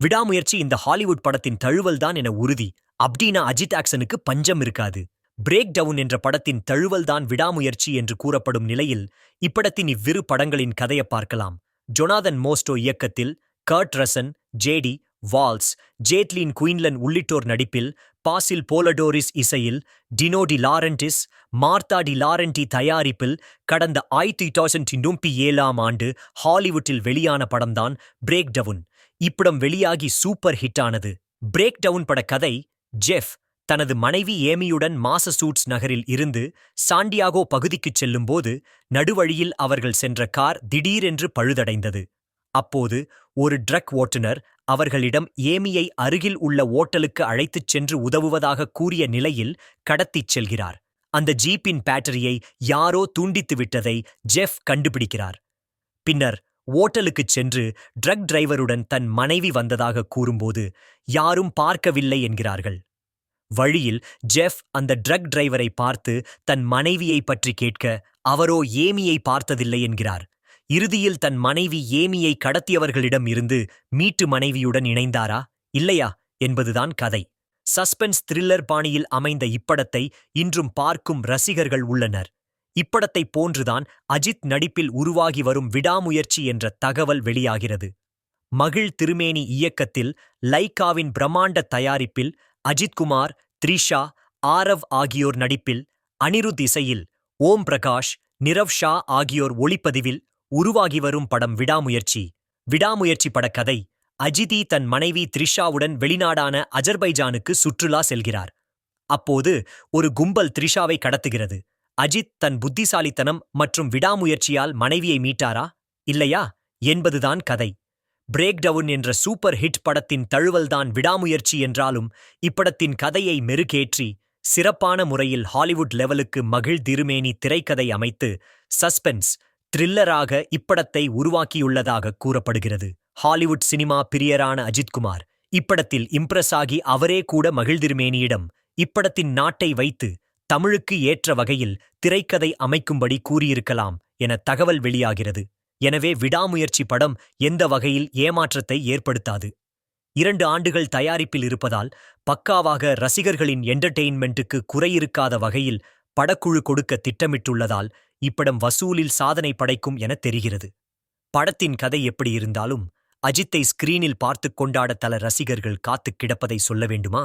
விடாமுயற்சி இந்த ஹாலிவுட் படத்தின் தழுவல் தான் என உறுதி. அப்டீனா அஜித் ஆக்சனுக்கு பஞ்சம் இருக்காது. பிரேக் டவுன் என்ற படத்தின் தழுவல்தான் விடாமுயற்சி என்று கூறப்படும் நிலையில் இப்படத்தின் இவ்விரு படங்களின் கதையை பார்க்கலாம். ஜொனாதன் மோஸ்டோ இயக்கத்தில் Kurt Russell J T Walsh Kathleen Quinlan உள்ளிட்டோர் நடிப்பில் பாசில் போலடோரிஸ் இசையில் Dino De Laurentiis Martha De Laurentiis தயாரிப்பில் கடந்த ஆயிரத்தி தௌசண்ட் நும்பி ஏழாம் ஆண்டு ஹாலிவுட்டில் வெளியான படம்தான் பிரேக் டவுன். இப்படம் வெளியாகி சூப்பர் ஹிட் ஆனது. பிரேக் டவுன் பட கதை ஜெஃப் தனது மனைவி ஏமியுடன் மாசசூட்ஸ் நகரில் இருந்து சாண்டியாகோ பகுதிக்குச் செல்லும்போது நடுவழியில் அவர்கள் சென்ற கார் திடீரென்று பழுதடைந்தது. அப்போது ஒரு ட்ரக் ஓட்டுநர் அவர்களிடம் ஏமியை அருகில் உள்ள ஓட்டலுக்கு அழைத்துச் சென்று உதவுவதாக கூறிய நிலையில் கடத்திச் செல்கிறார். அந்த ஜீப்பின் பேட்டரியை யாரோ துண்டித்து விட்டதை ஜெஃப் கண்டுபிடிக்கிறார். பின்னர் ஓட்டலுக்குச் சென்று ட்ரக் டிரைவருடன் தன் மனைவி வந்ததாக கூறும்போது யாரும் பார்க்கவில்லை என்கிறார்கள். வழியில் ஜெஃப் அந்த ட்ரக் டிரைவரை பார்த்து தன் மனைவியை பற்றி கேட்க அவரோ ஏமியை பார்த்ததில்லை என்கிறார். இறுதியில் தன் மனைவி ஏமியை கடத்தியவர்களிடம் இருந்து மீட்டு மனைவியுடன் இணைந்தாரா? இல்லையா? என்பதுதான் கதை. சஸ்பென்ஸ் த்ரில்லர் பாணியில் அமைந்த இப்படத்தை இன்றும் பார்க்கும் ரசிகர்கள் உள்ளனர். இப்படத்தை போன்றுதான் அஜித் நடிப்பில் உருவாகி வரும் விடாமுயற்சி என்ற தகவல் வெளியாகிறது. மகிழ் திருமேனி இயக்கத்தில் லைக்காவின் பிரம்மாண்ட தயாரிப்பில் அஜித்குமார் த்ரிஷா ஆரவ் ஆகியோர் நடிப்பில் அனிருத் இசையில் ஓம் பிரகாஷ் நிரவ் ஷா ஆகியோர் ஒளிப்பதிவில் உருவாகி வரும் படம் விடாமுயற்சி. விடாமுயற்சி படக்கதை அஜிதி தன் மனைவி த்ரிஷாவுடன் வெளிநாடான அஜர்பைஜானுக்கு சுற்றுலா செல்கிறார். அப்போது ஒரு கும்பல் த்ரிஷாவை கடத்துகிறது. அஜித் தன் புத்திசாலித்தனம் மற்றும் விடாமுயற்சியால் மனைவியை மீட்டாரா? இல்லையா? என்பதுதான் கதை. பிரேக் டவுன் என்ற சூப்பர் ஹிட் படத்தின் தழுவல்தான் விடாமுயற்சி என்றாலும் இப்படத்தின் கதையை மெருகேற்றி சிறப்பான முறையில் ஹாலிவுட் லெவலுக்கு மகிழ் திருமேனி திரைக்கதை அமைத்து சஸ்பென்ஸ் த்ரில்லராக இப்படத்தை உருவாக்கியுள்ளதாக கூறப்படுகிறது. ஹாலிவுட் சினிமா பிரியரான அஜித்குமார் இப்படத்தில் இம்ப்ரெஸ் ஆகி அவரே கூட மகிழ்திருமேனியிடம் இப்படத்தின் நாட்டை வைத்து தமிழுக்கு ஏற்ற வகையில் திரைக்கதை அமைக்கும்படி கூறியிருக்கலாம் என தகவல் வெளியாகிறது. எனவே விடாமுயற்சி படம் எந்த வகையில் ஏமாற்றத்தை ஏற்படுத்தாது. இரண்டு ஆண்டுகள் தயாரிப்பில் இருப்பதால் பக்காவாக ரசிகர்களின் என்டர்டெயின்மெண்ட்டுக்கு குறையிருக்காத வகையில் படக்குழு கொடுக்க திட்டமிட்டுள்ளதால் இப்படம் வசூலில் சாதனை படைக்கும் என தெரிகிறது. படத்தின் கதை எப்படி இருந்தாலும் அஜித்தை ஸ்கிரீனில் பார்த்துக் கொண்டாட தல ரசிகர்கள் காத்துக் கிடப்பதை சொல்ல வேண்டுமா?